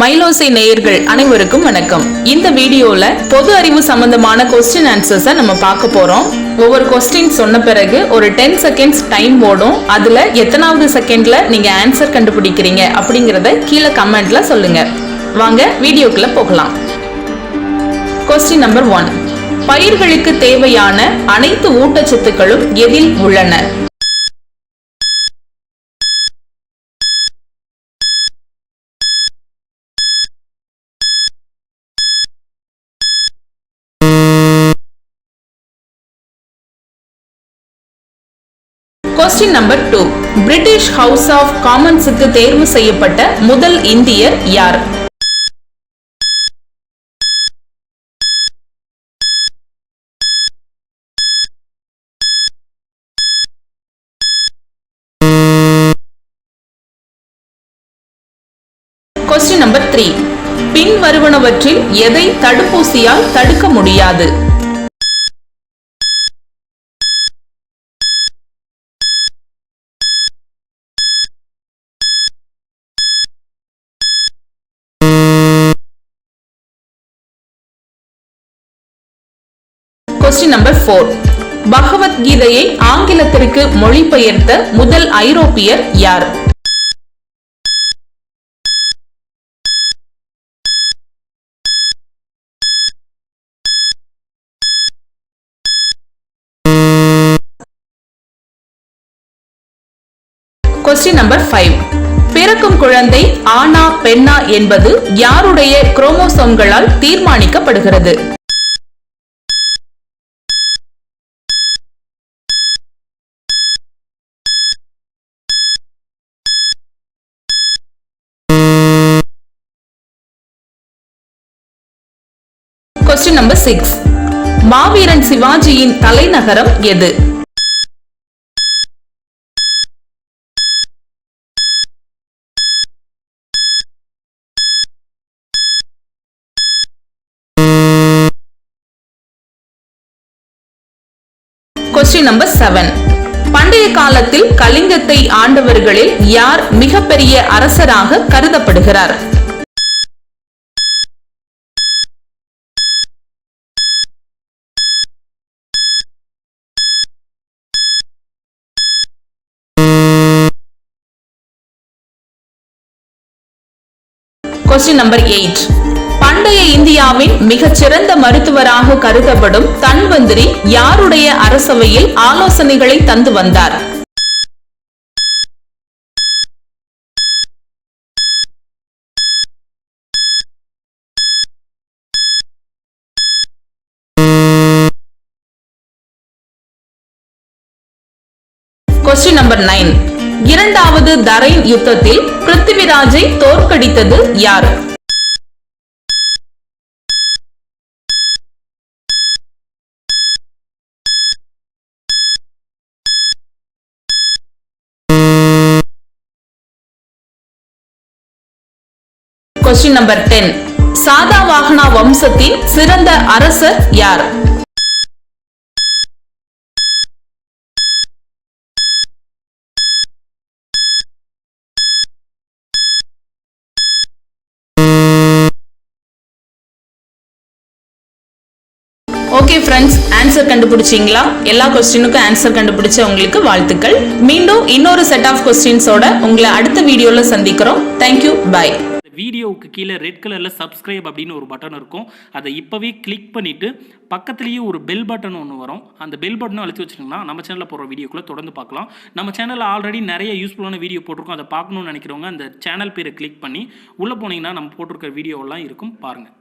மைலோசை நேயர்கள் அனைவருக்கும் வணக்கம். இந்த வீடியோல பொது அறிவு சம்பந்தமான கொஸ்டின் ஆன்சர்ஸை நம்ம பார்க்க போறோம். ஒவ்வொரு கொஸ்டின் சொன்ன பிறகு ஒரு டென் செகண்ட்ஸ் டைம் ஓடும். அதுல எத்தனாவது செகண்ட்ல நீங்க ஆன்சர் கண்டுபிடிக்கிறீங்க அப்படிங்கறத கீழே கமெண்ட்ல சொல்லுங்க. வாங்க வீடியோக்குள்ள போகலாம். கொஸ்டின் நம்பர் ஒன் பயிர்களுக்கு தேவையான அனைத்து ஊட்டச்சத்துக்களும் எதில் உள்ளன? Question number two British House of காமன்ஸுக்கு தேர்வு செய்யப்பட்ட முதல் இந்தியர் யார்? கொஸ்டின் நம்பர் த்ரீ பின் வருவனவற்றில் எதை தடுப்பூசியால் தடுக்க முடியாது? கொஸ்டின் நம்பர் ஃபோர் பகவத்கீதையை ஆங்கிலத்திற்கு மொழிபெயர்த்த முதல் ஐரோப்பியர் யார்? கொஸ்டின் நம்பர் ஃபைவ் பிறக்கும் குழந்தை ஆனா பெண்ணா என்பது யாருடைய குரோமோசோம்களால் தீர்மானிக்கப்படுகிறது? கொஸ்டின் நம்பர் சிக்ஸ் மாவீரன் சிவாஜியின் தலைநகரம் எது? கொஸ்டின் நம்பர் செவன் பண்டைய காலத்தில் கலிங்கத்தை ஆண்டவர்களில் யார் மிகப்பெரிய அரசராக கருதப்படுகிறார்? கொஸ்டின் நம்பர் எயிட் பண்டைய இந்தியாவின் மிகச்சிறந்த மருத்துவராக கருதப்படும் தன்வந்திரி யாருடைய அரசவையில் ஆலோசனைகளை தந்து வந்தார்? கொஸ்டின் நம்பர் நைன் இரண்டாவது தரைன் யுத்தத்தில் பிருத்திவிராஜை தோற்கடித்தது யார்? கொஸ்டின் நம்பர் டென் சாதாவாகனா வம்சத்தின் சிறந்த அரசர் யார்? ஓகே ஃப்ரெண்ட்ஸ் ஆன்சர் கண்டுபிடிச்சிங்களா? எல்லா கொஸ்டினுக்கும் ஆன்சர் கண்டுபிடிச்ச உங்களுக்கு வாழ்த்துக்கள். மீண்டும் இன்னொரு செட் ஆஃப் கொஸ்டின்ஸோட உங்களை அடுத்த வீடியோவில் சந்திக்கிறோம். தேங்க்யூ பை வீடியோவுக்கு கீழே ரெட் கலரில் சப்ஸ்கிரைப் அப்படின்னு ஒரு பட்டன் இருக்கும். அதை இப்போவே கிளிக் பண்ணிவிட்டு பக்கத்துலேயே ஒரு பெல் பட்டன் ஒன்று வரும். அந்த பெல் பட்டனும் அழுத்தி வச்சுருங்கன்னா நம்ம சேனலில் போகிற வீடியோக்குள்ளே தொடர்ந்து பார்க்கலாம். நம்ம சேனலில் ஆல்ரெடி நிறைய யூஸ்ஃபுல்லான வீடியோ போட்டிருக்கோம். அதை பார்க்கணும்னு நினைக்கிறவங்க அந்த சேனல் பேரை கிளிக் பண்ணி உள்ளே போனீங்கன்னா நம்ம போட்டிருக்க வீடியோவெல்லாம் இருக்கும். பாருங்கள்